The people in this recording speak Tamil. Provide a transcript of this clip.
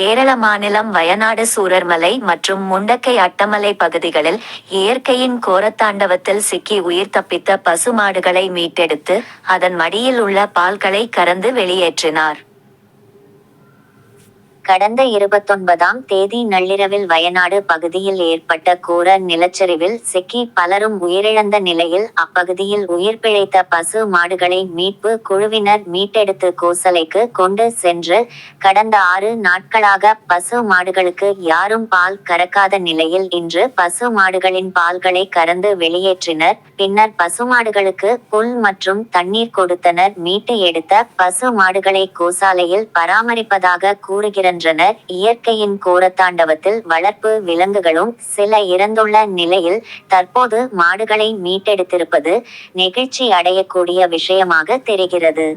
கேரள மாநிலம் வயநாடு சூரர்மலை மற்றும் முண்டக்கை அட்டமலை பகுதிகளில் இயற்கையின் கோரத்தாண்டவத்தில் சிக்கி உயிர் தப்பித்த பசுமாடுகளை மீட்டெடுத்து அதன் மடியில் உள்ள பால்களை கறந்து வெளியேற்றினார். கடந்த இருபத்தொன்பதாம் தேதி நள்ளிரவில் வயநாடு பகுதியில் ஏற்பட்ட கோர நிலச்சரிவில் சிக்கி பலரும் உயிரிழந்த நிலையில் அப்பகுதியில் உயிர் பிழைத்த பசு மாடுகளை மீட்பு குழுவினர் மீட்டெடுத்து கோசலைக்கு கொண்டு சென்று கடந்த ஆறு நாட்களாக பசு மாடுகளுக்கு யாரும் பால் கறக்காத நிலையில் இன்று பசு மாடுகளின் பால்களை கறந்து வெளியேற்றினர். பின்னர் பசுமாடுகளுக்கு புல் மற்றும் தண்ணீர் கொடுத்தனர். மீட்டு எடுத்த பசு மாடுகளை கோசாலையில் பராமரிப்பதாக கூறுகின்றனர் இயற்கையின் கோரத்தாண்டவத்தில் வளர்ப்பு விலங்குகளும் சில இறந்துள்ள நிலையில் தற்போது மாடுகளை மீட்டெடுத்திருப்பது நெகிழ்ச்சி அடையக்கூடிய விஷயமாக தெரிகிறது.